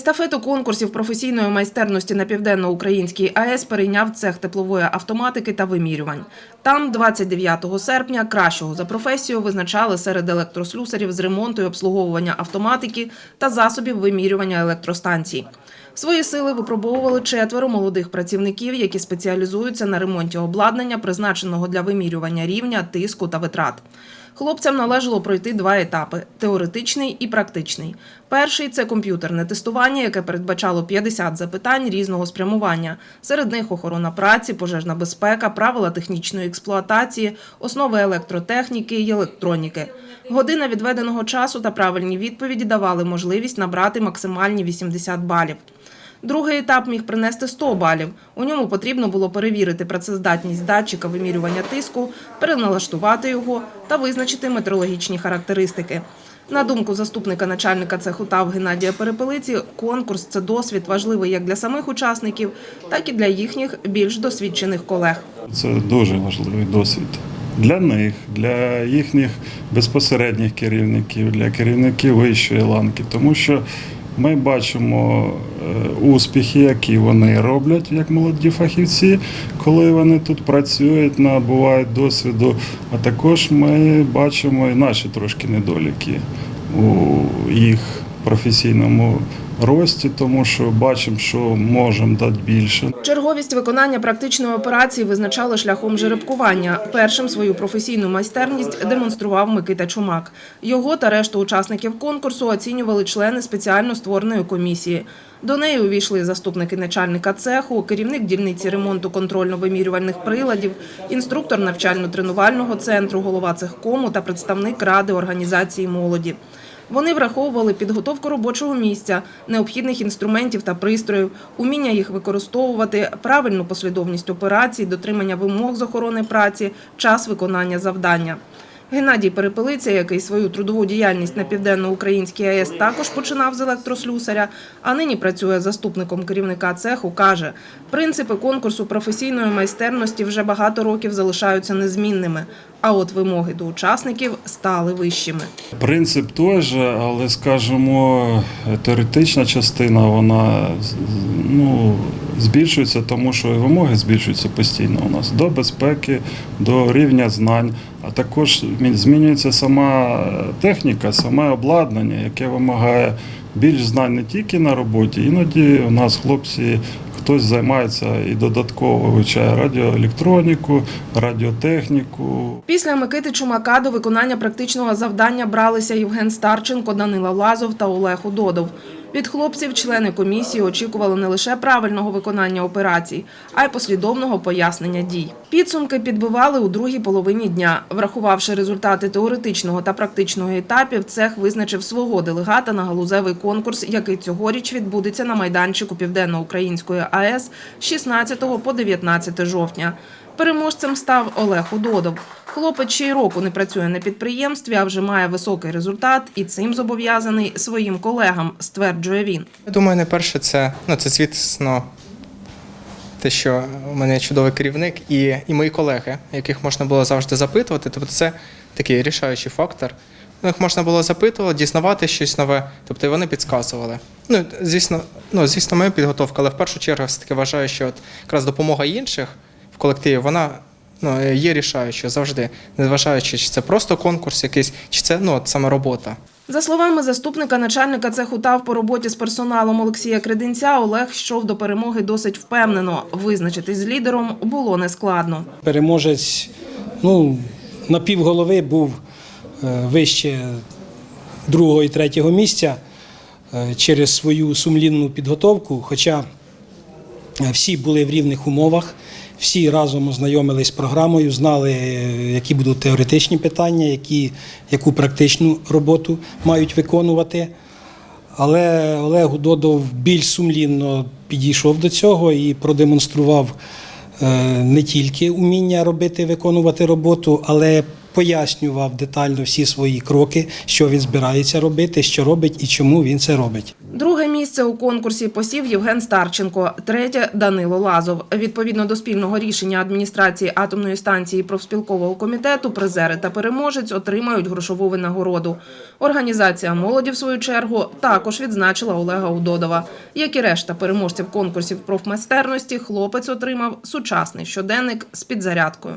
Естафету конкурсів професійної майстерності на південноукраїнській АЕС перейняв цех теплової автоматики та вимірювань. Там 29 серпня кращого за професію визначали серед електрослюсарів з ремонту і обслуговування автоматики та засобів вимірювання електростанцій. Свої сили випробовували четверо молодих працівників, які спеціалізуються на ремонті обладнання, призначеного для вимірювання рівня, тиску та витрат. Хлопцям належало пройти два етапи теоретичний і практичний. Перший це комп'ютерне тестування, яке передбачало 50 запитань різного спрямування. Серед них охорона праці, пожежна безпека, правила технічної експлуатації, основи електротехніки і електроніки. Година відведеного часу та правильні відповіді давали можливість набрати максимальні 80 балів. Другий етап міг принести 100 балів. У ньому потрібно було перевірити працездатність датчика вимірювання тиску, переналаштувати його та визначити метрологічні характеристики. На думку заступника начальника цеху ТАВ Геннадія Перепелиці, конкурс це досвід важливий як для самих учасників, так і для їхніх більш досвідчених колег. Це дуже важливий досвід для них, для їхніх безпосередніх керівників, для керівників вищої ланки, тому що ми бачимо е, успіхи, які вони роблять як молоді фахівці, коли вони тут працюють, набувають досвіду. А також ми бачимо і наші трошки недоліки у їх професійному рості, тому що бачимо, що можемо дати більше. Черговість виконання практичної операції визначали шляхом жеребкування. Першим свою професійну майстерність демонстрував Микита Чумак. Його та решту учасників конкурсу оцінювали члени спеціально створеної комісії. До неї увійшли заступники начальника цеху, керівник дільниці ремонту контрольно-вимірювальних приладів, інструктор навчально-тренувального центру, голова цехкому та представник ради організації молоді. Вони враховували підготовку робочого місця, необхідних інструментів та пристроїв, уміння їх використовувати, правильну послідовність операцій, дотримання вимог з охорони праці, час виконання завдання. Геннадій Перепелиця, який свою трудову діяльність на південноукраїнській АЕС також починав з електрослюсаря, а нині працює заступником керівника цеху, каже, принципи конкурсу професійної майстерності вже багато років залишаються незмінними, а от вимоги до учасників стали вищими. Принцип той же, але скажімо, теоретична частина вона ну, збільшується, тому що і вимоги збільшуються постійно у нас до безпеки, до рівня знань, а також змінюється сама техніка, саме обладнання, яке вимагає більш знань не тільки на роботі, іноді у нас хлопці. Хтось займається і додатково вивчає радіоелектроніку, радіотехніку. Після Микити Чумака до виконання практичного завдання бралися Євген Старченко, Данила Лазов та Олег Удодов. Від хлопців члени комісії очікували не лише правильного виконання операцій, а й послідовного пояснення дій. Підсумки підбивали у другій половині дня. Врахувавши результати теоретичного та практичного етапів, цех визначив свого делегата на галузевий конкурс, який цьогоріч відбудеться на майданчику Південно-Української АЕС з 16 по 19 жовтня. Переможцем став Олег Удодов. Хлопець ще й року не працює на підприємстві, а вже має високий результат і цим зобов'язаний своїм колегам, стверджує він. Я думаю, найперше це, ну, це звісно, те, що у мене чудовий керівник і, і мої колеги, яких можна було завжди запитувати. Тобто це такий рішаючий фактор. Ну, Їх можна було запитувати, дізнавати щось нове, тобто вони підказували. Ну, звісно, ну, звісно, моя підготовка, але в першу чергу все-таки вважаю, що от якраз допомога інших в колективі, вона ну, є рішаючою завжди, незважаючи, чи це просто конкурс якийсь, чи це ну, от саме робота. За словами заступника начальника цеху ТАВ по роботі з персоналом Олексія Креденця, Олег йшов до перемоги досить впевнено. Визначитись з лідером було нескладно. Переможець ну, на півголови був е, вище другого і третього місця е, через свою сумлінну підготовку. Хоча е, всі були в рівних умовах, всі разом ознайомились з програмою, знали, які будуть теоретичні питання, які, яку практичну роботу мають виконувати. Але Олег Додов більш сумлінно підійшов до цього і продемонстрував е, не тільки уміння робити, виконувати роботу, але пояснював детально всі свої кроки, що він збирається робити, що робить і чому він це робить. Друге місце у конкурсі посів Євген Старченко, третє Данило Лазов. Відповідно до спільного рішення адміністрації атомної станції профспілкового комітету, призери та переможець отримають грошову винагороду. Організація молоді, в свою чергу, також відзначила Олега Удодова. Як і решта переможців конкурсів профмайстерності, хлопець отримав сучасний щоденник з підзарядкою.